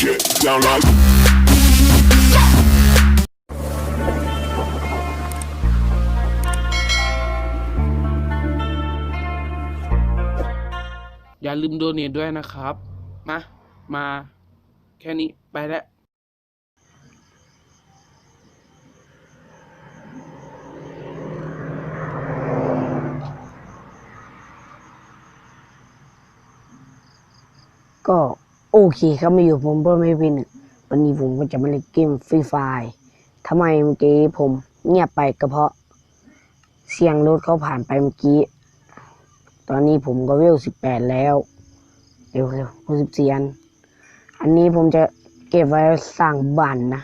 Get down like. อย่าลืมโดเนทด้วยนะครับ มา มาแค่นี้ไปแล้วก็ โอเคครับมาอยู่ผมเพิ่มไม่เป็นวันนี้ผมก็จะมาเล่นเกมฟรีไฟทำไมเมื่อกี้ผมเงียบไปก็เพราะ เสียงรถเขาผ่านไปเมื่อกี้ ตอนนี้ผมก็เวลสิบแปดแล้ว เร็วเร็วหกสิบสี่อัน อันนี้ผมจะเก็บไว้สร้างบ้านนะ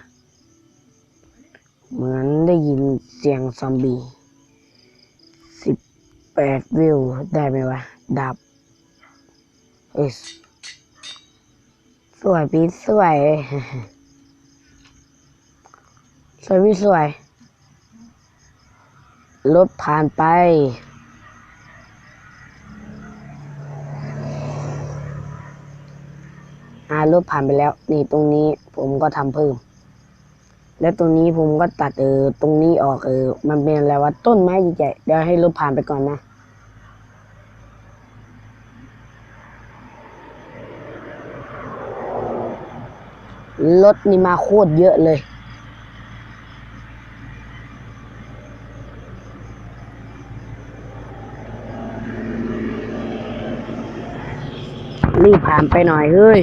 เหมือนได้ยินเสียงซอมบี้สิบแปดวิวได้ไหมวะดาบเอส วยพี่สวย สวยพี่สวย รถผ่านไป อ่ารถผ่านไปแล้ว นี่ตรงนี้ผมก็ทำเพิ่ม แล้วตรงนี้ผมก็ตัดเออ ตรงนี้ออกเออ มันเป็นอะไรวะ ต้นไม้ใหญ่ๆเดี๋ยวให้รถผ่านไปก่อนนะ รถนี่มาโคตรเยอะเลย รีบผ่านไปหน่อยเฮ้ย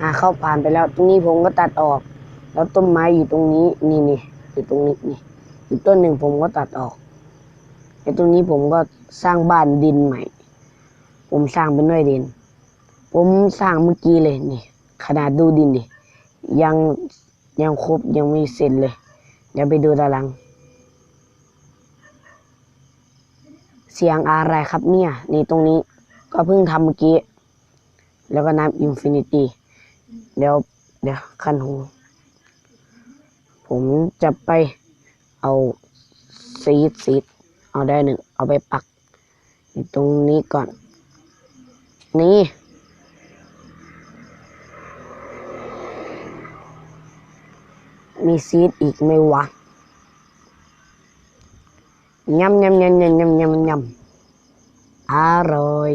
อะเข้าผ่านไปแล้ว ตรงนี้ผมก็ตัดออก แล้วต้นไม้อยู่ตรงนี้ นี่นี่อยู่ตรงนี้นี่อีกต้นหนึ่งผมก็ตัดออกไอ้ตรงนี้ผมก็สร้างบ้านดินใหม่ ผมสร้างเป็นด้วยดิน ผมสร้างเมื่อกี้เลยนี่ ขนาดดูดินดิยังยังครบยังไม่เสร็จเลยเดี๋ยวไปดูด้านหลังเสียงอะไรครับเนี่ย นี่ตรงนี้ก็เพิ่งทำเมื่อกี้ แล้วก็น้ำอินฟินิตี้เดี๋ยวเดี๋ยวคันหู ผมจะไปเอาซีดซีดเอาได้หนึ่ง เอาไปปัก ตรงนี้ก่อน นี่ มีซีดอีกไหมวะยำยำยำยำยำยำยำอร่อย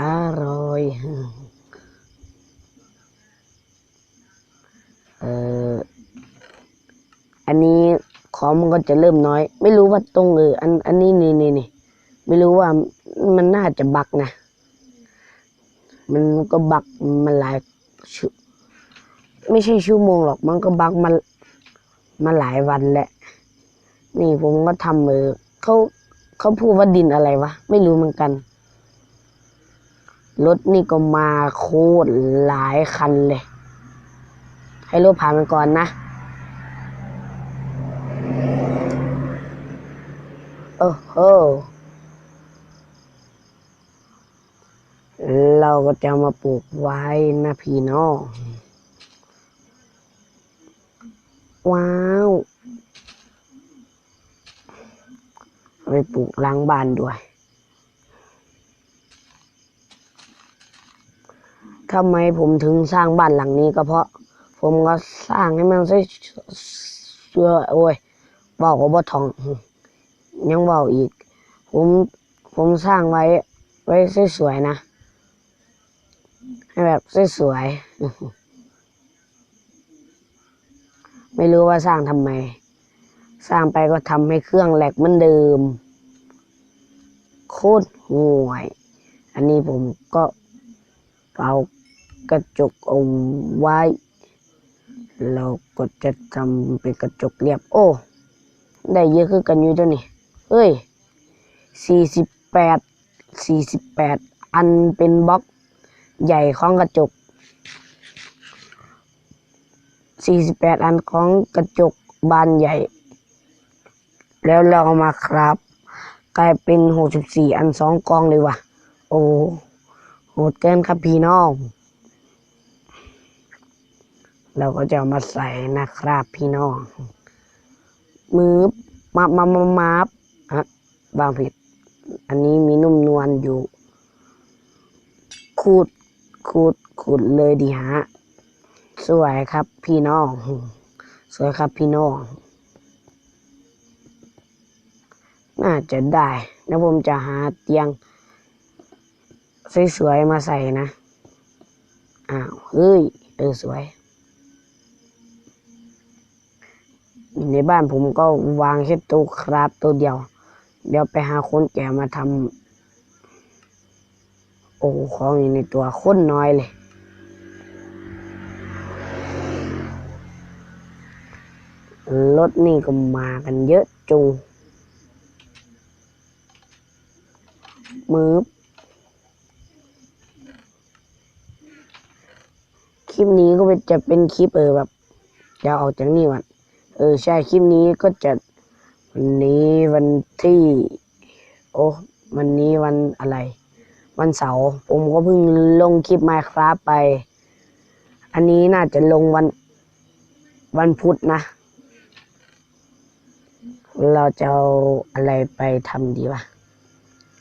อร่อย เอออันนี้ของมันก็จะเริ่มน้อย ไม่รู้ว่าตรงเอออันอันนี้นี่นี่นี่ไม่รู้ว่ามันน่าจะบักนะ มันก็บักมันหลายชั่ ไม่ใช่ชั่วโมงหรอกมันก็บักมามาหลายวันแหละ นี่ผมก็ทำเออเขาเขาพูดว่าดินอะไรวะ ไม่รู้เหมือนกันรถนี่ก็มาโคตรหลายคันเลย ให้รถผ่านไปก่อนนะ โอ้โห เราก็จะมาปลูกไว้นะพี่น้อง ว้าวไปปลูกล้างบ้านด้วยทำไมผมถึงสร้างบ้านหลังนี้ก็เพราะ ผมก็สร้างให้มันใส่เสื้อโอ้ยบอกว่าบ่ทอง ยังบอกอีก ผมผมสร้างไว้ ไว้สวยๆนะ ให้แบบสวยๆ ไม่รู้ว่าสร้างทำไม สร้างไปก็ทำให้เครื่องแหลกเหมือนเดิม โคตรห่วย อันนี้ผมก็เอากระจกอมไว้ เราก็จะทำเป็นกระจกเรียบ โอ้ ได้เยอะขึ้นกันอยู่ตัวนี้เอ้ยสี่สิบแปดสี่สิบแปดอันเป็นบล็อกใหญ่ของกระจก สี่สิบแปดอันของกระจกบานใหญ่ แล้วเราเอามาครับ กลายเป็นหกสิบสี่อันสองกองเลยว่ะ โอ้โหดเกินครับพี่น้อง เราก็จะามาใส่นะครับพี่น้อง มือมามามามาฮะบางผิด อันนี้มีนุ่มนวลอยู่คูดคูดคูดเลยดีฮะ สวยครับพี่น้อง สวยครับพี่น้อง น่าจะได้แล้วผมจะหาเตียง สวยๆมาใส่นะ อ้าวเฮ้ย เออสวย ในบ้านผมก็วางแค่ตู้ครับตัวเดียว เดี๋ยวไปหาคนแก่มาทำโอ้ของอยู่ในตัวคนน้อยเลย รถนี่ก็มากันเยอะจุงมือคลิปนี้ก็จะเป็นคลิปเออแบบเดี๋ยวออกจากนี่วันเออใช่คลิปนี้ก็จะวันนี้วันที่ โอ้วันนี้วันอะไร วันเสาร์ผมก็เพิ่งลงคลิปมาครับไป อันนี้น่าจะลงวันวันพุธนะ เราจะเอาอะไรไปทำดีวะ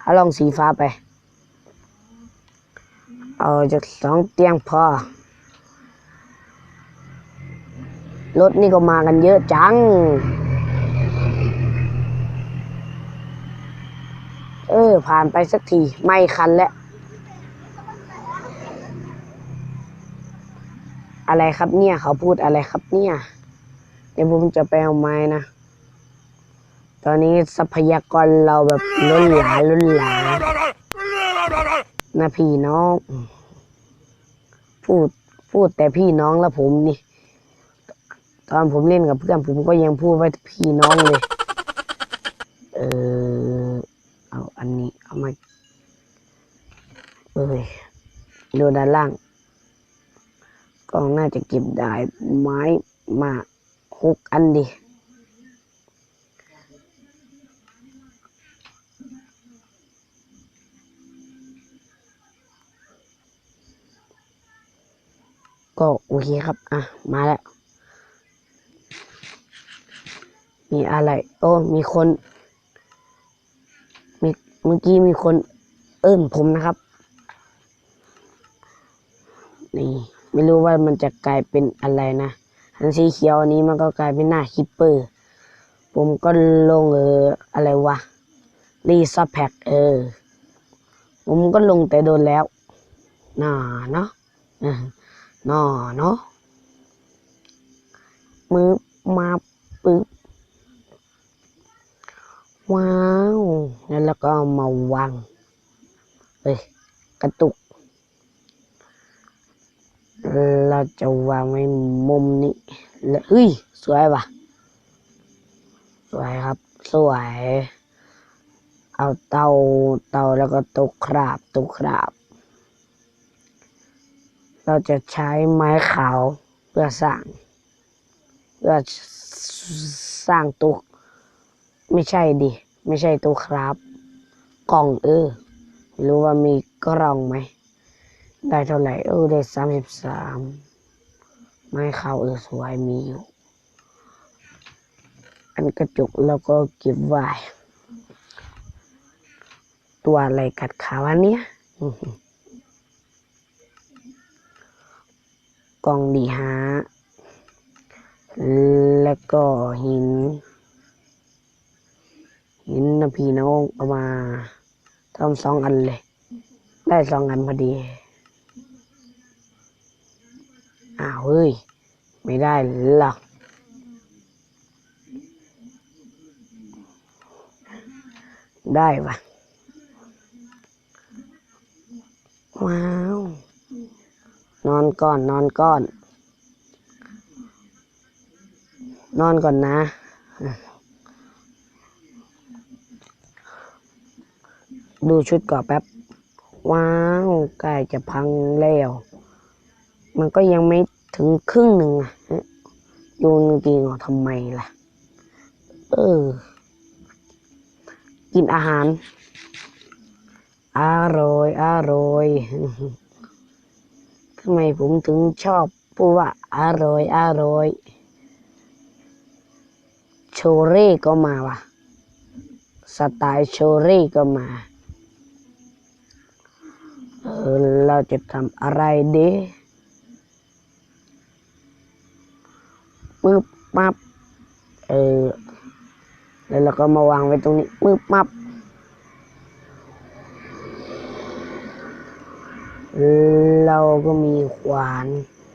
เอาลองสีฟ้าไป เอาจากสองเตียงพอ รถนี่ก็มากันเยอะจัง เออ ผ่านไปสักที ไม่คันแล้ว อะไรครับเนี่ย เขาพูดอะไรครับเนี่ย เดี๋ยวผมจะไปเอาไม้นะ ตอนนี้ทรัพยากรเราแบบล้นหลาล้นหลานะพี่น้อง พูดพูดแต่พี่น้องแล้วผมนี่ ตอนผมเล่นกับเพื่อนผมก็ยังพูดไว้พี่น้องเลย เออเอาอันนี้เอามาเอ้ยดูด้านล่างกล้องน่าจะเก็บได้ไม้มาหกอันดิ ก็โอเคครับ อะ มาแล้ว มีอะไร โอ้ มีคน มีเมื่อกี้มีคน เอิ้นผมนะครับ นี่ ไม่รู้ว่ามันจะกลายเป็นอะไรนะ อันสีเขียวอันนี้มันก็กลายเป็นหน้าคิปเปอร์ ผมก็ลงเออ อะไรวะ รีซับแพ็กเออ ผมก็ลงแต่โดนแล้ว น่าเนาะ น่าเนาะมือมาปึ๊บว้าว แล้วเราก็มาวางเฮ้ยกระตุก เราจะวางไว้มุมนี้แล้วเฮ้ย สวยว่ะสวยครับ สวย เอาเตาเตาแล้วก็ตุกคราบตุกคราบ เราจะใช้ไม้ขาวเพื่อสร้างเพื่อสร้างตุกไม่ใช่ดิ ไม่ใช่ตัวครับ กล่องเออรู้ว่ามีกล่องไหม ได้เท่าไหร่ เออ ได้สามสิบสามไม้ขาวเออสวยมีอยู่ อันกระจกแล้วก็เก็บไว้ ตัวอะไรกัดขาวันเนี้ยอื้อหือ กล่องดีฮะแล้วก็หิน หินนะพี่น้องเอามาทำสองอันเลย ได้สองอันพอดี อ้าวเฮ้ย ไม่ได้หรอกได้ปะว้าว นอนก่อนนอนก่อน นอนก่อนนะ ดูชุดก่อนแป๊บ ว้าวใกล้จะพังแล้ว มันก็ยังไม่ถึงครึ่งหนึ่งอะโยนกางเกงอทำไมล่ะ เออ กินอาหาร อร่อย อร่อยำไมผมถึงชอบพูดว่าอร่อยอร่อยโชเร่ก็มาว่ะ สไตล์โชเร่ก็มา เออเราจะทำอะไรดีมืบมับเออ แล้วเราก็มาวางไว้ตรงนี้มืบมับเอ ราก็มีขวาน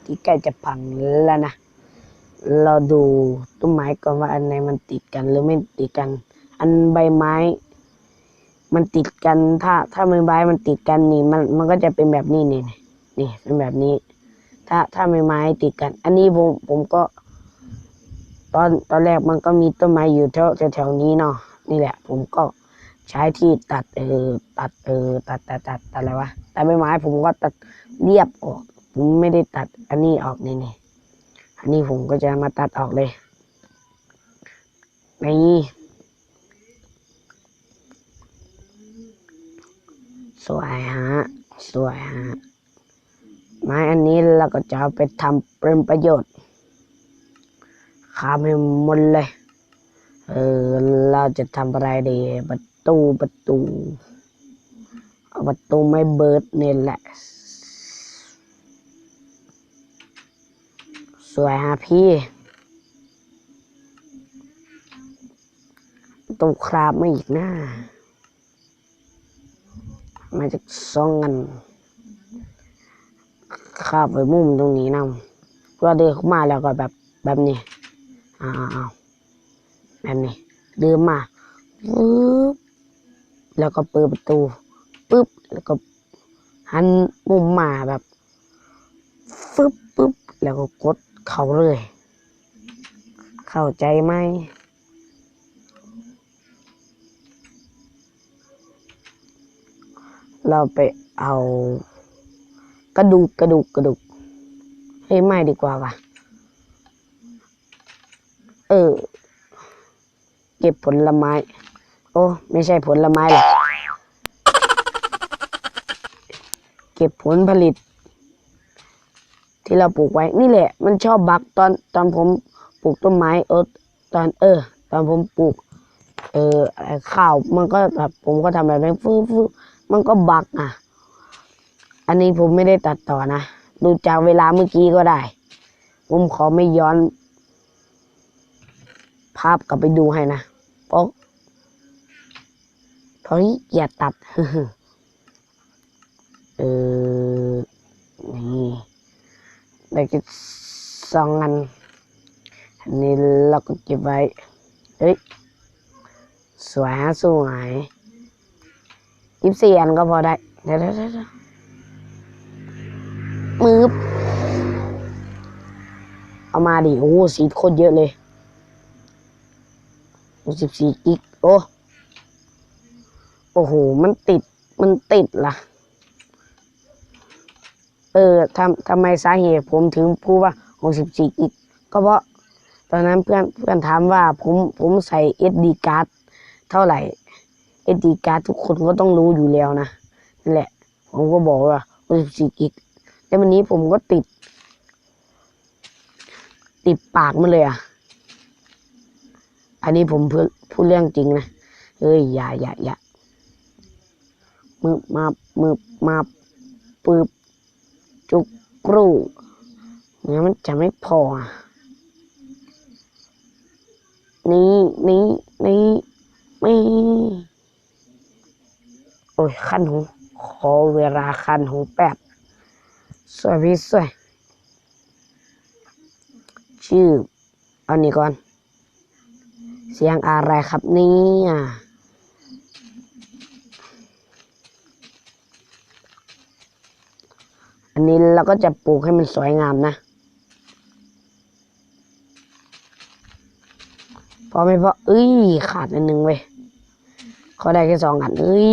ที่ใกล้จะพังแล้วนะ เราดูต้นไม้ก่อนว่าอันไหนมันติดกันหรือไม่ติดกัน อันใบไม้ มันติดกัน ถ้า ถ้าใบไม้มันติดกันนี่ มัน มันก็จะเป็นแบบนี้นี่ นี่นี่เป็นแบบนี้ ถ้า ถ้าใบไม้ติดกัน อันนี้ผม ผมก็ ตอน ตอนแรกมันก็มีต้นไม้อยู่แถวแถวๆนี้เนาะ นี่แหละ ผมก็ใช้ที่ตัด เออ ตัด เออ ตัด ตัด ตัด ตัดอะไรวะ ตัดใบไม้ผมก็ตัดเรียบออก ผมไม่ได้ตัดอันนี้ออกนี่นี่อันนี้ผมก็จะมาตัดออกเลยนี่สวยฮะ สวยฮะ ไม้อันนี้เราก็จะเอาไปทำเป็นประโยชน์ขามให้หมดเลย เออ เราจะทำอะไรดี ประตูประตู ประตูไม้เบิร์ดนี่แหละ สวยฮะพี่ต้องคราบไม่อีกหน้า มาจากซองกันคาบไปมุมตรงนี้นำเพื่อเดินเข้ามาแล้วก็แบบแบบนี้อ้าวแบบนี้เดินมาปึ๊บแล้วก็เปิดประตู ปึ๊บแล้วก็หันมุมมาแบบฟึบปึ๊บแล้วก็กดเขาเลย เข้าใจไหมเราไปเอา กระดูกกระดูกกระดูกเฮ้ยไม่ดีกว่าว่ะ เออ เก็บผลไม้ โอ้ ไม่ใช่ผลไม้หรอกเก็บผลผลิต ที่เราปลูกไว้นี่แหละ มันชอบบักตอนตอนผมปลูกต้นไม้เออตอนเออ ตอนผมปลูก เอออะไรข้าวมันก็แบบผมก็ทำแบบนี้ฟื้ฟื้มันก็บักอะ อันนี้ผมไม่ได้ตัดต่อนะดูจากเวลาเมื่อกี้ก็ได้ ผมขอไม่ย้อน ภาพกลับไปดูให้นะเพราะเพราะนี่เกียจตัด ออนี่ได้ก็สองอันนนี้เราก็เก็บไว้เฮ้ยสวยฮะสวยยิบสี่อันก็พอได้เดี๋ยวเดี๋ยวเดี๋ยวมือเอามาดิ โอ้สีโคตรเยอะเลยสิบสี่กิก โอ้ โอ้โห มันติด มันติดล่ะ เออทำทำไมสาเหตุผมถึงพูดว่าหกสิบสี่กิกก็เพราะตอนนั้นเพื่อนเพื่อนถามว่าผมผมใส่ SD card เท่าไหร่ SD card ทุกคนก็ต้องรู้อยู่แล้วนะนั่นแหละ ผมก็บอกว่า 64กิกแต่วันนี้ผมก็ติด ติดปากมันเลยอะ อันนี้ผมพูดพูดเรื่องจริงนะเฮ้ยอย่าอย่าอย่ามือมามือมาปืบ จุกกรูเนี่ยมันจะไม่พออะนี่นี่นี่นี่โอ้ยคันหู ขอเวลาคันหูแป๊บสวยพี่สวยชื่อ เอานี่ก่อน เสียงอะไรครับเนี่ย นนี้เราก็จะปลูกให้มันสวยงามนะพอไม่พอเอ้ย ขาดอันหนึ่งเว้ยเขาได้แค่สองอันเอ้ย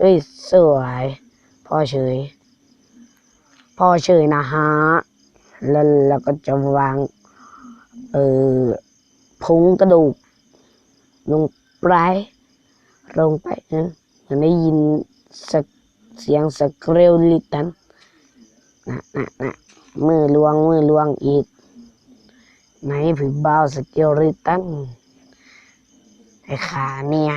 เอ้ย สวย พอเฉย พอเฉยนะฮะ แล้วเราก็จะวาง เออพุงกระดูก ลงไปลงไปนะมันได้ยินสัก เสียงสกเกวลิตันนะนะนะมือลวงมือลวงอีกไหนผิบ้าสกเกวลิตันไอ้ขาเนี่ย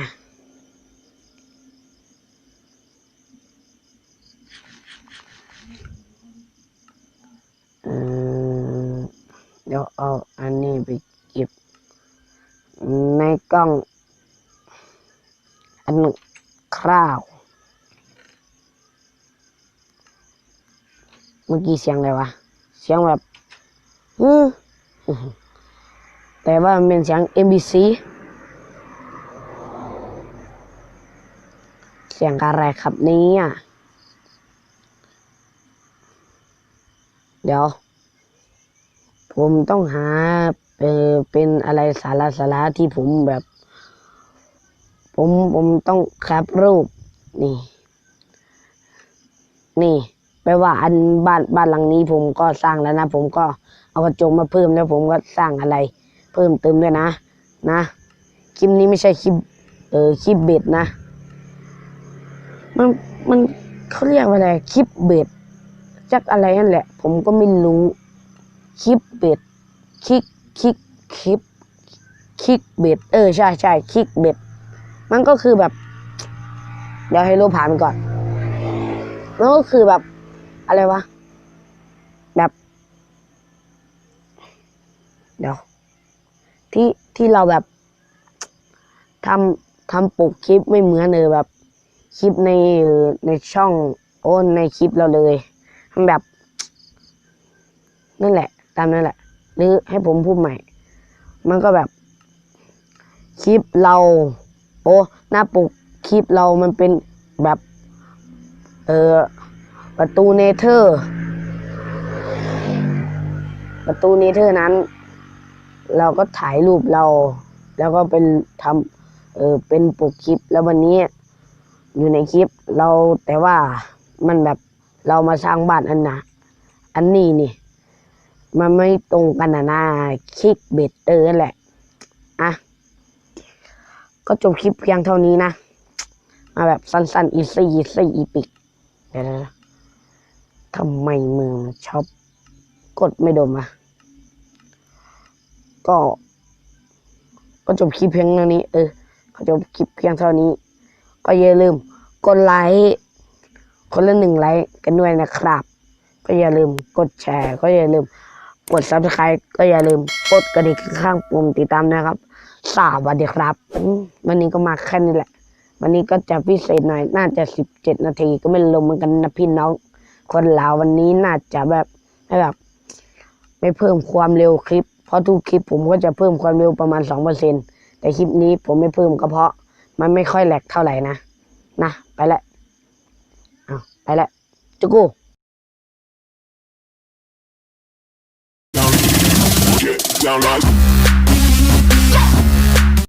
เดี๋ยวเอาอันนี้ไปเก็บ ในกล้องอันุคราว เมื่อกี้เสียงอะไรวะ เสียงแบบฮึแต่ว่ามันเป็นเสียง MBC เสียงอะไรครับเนี่ยเดี๋ยว ผมต้องหาเออเป็นอะไรสาระสาระที่ผมแบบ ผมผมต้องแคปรูป นี่ นี่ แปลว่าอันบ้านบ้านหลังนี้ผมก็สร้างแล้วนะ ผมก็เอากระจกมาเพิ่มแล้วผมก็สร้างอะไร เพิ่มเติมด้วยนะ นะคลิปนี้ไม่ใช่คลิปเออคลิปเบ็ดนะ มันมันเขาเรียกว่าอะไรคลิปเบ็ดจักอะไรนั่นแหละ ผมก็ไม่รู้คลิปเบ็ดคลิกคลิกคลิปคลิกเบ็ดเออใช่ใช่คลิกเบ็ดมันก็คือแบบ เดี๋ยวให้รูปผ่านไปก่อนมันก็คือแบบ อะไรวะ แบบ เดี๋ยว ที่ที่เราแบบทำทำปกคลิปไม่เหมือนเออแบบ คลิปในในช่องโอ้ในคลิปเราเลยทำแบบ นั่นแหละ ตามนั่นแหละ หรือให้ผมพูดใหม่ มันก็แบบ คลิปเรา โอ้หน้าปกคลิปเรามันเป็นแบบ เออ ประตูเนเธอร์ ประตูเนเธอร์นั้น เราก็ถ่ายรูปเรา แล้วก็เป็นทำเออเป็นปกคลิปแล้ววันนี้อยู่ในคลิปเราแต่ว่ามันแบบเรามาสร้างบ้านอันนะอันนี้นี่ มันไม่ตรงกันนะนะคลิกเบตเตอร์แหละอะก็จบคลิปเพียงเท่านี้นะ มาแบบสั้นๆอีซี่อีซี่อีปิกเดี๋ยวนะ ทำไมมือมันชอบกดไม่โดนมา ก็ ก็จบคลิปเพียงเท่านี้ เออ ก็จบคลิปเพียงเท่านี้ ก็อย่าลืมกดไลค์คนละหนึ่งไลค์กันด้วยนะครับ ก็อย่าลืมกดแชร์ ก็อย่าลืมกด subscribe ก็อย่าลืมกดกระดิ่งข้างปุ่มติดตามนะครับ สวัสดีครับ วันนี้ก็มาแค่นี้แหละ วันนี้ก็จะพิเศษหน่อย น่าจะสิบเจ็ดนาทีก็ไม่ลงเหมือนกันนะพี่น้อง คนลาววันนี้น่าจะแบบแบบไม่เพิ่มความเร็วคลิป เพราะทุกคลิปผมก็จะเพิ่มความเร็วประมาณสองเปอร์เซ็นแต่คลิปนี้ผมไม่เพิ่มก็เพราะ มันไม่ค่อยแหลกเท่าไหร่นะ นะ ไปละเอาไปละจุกู Down like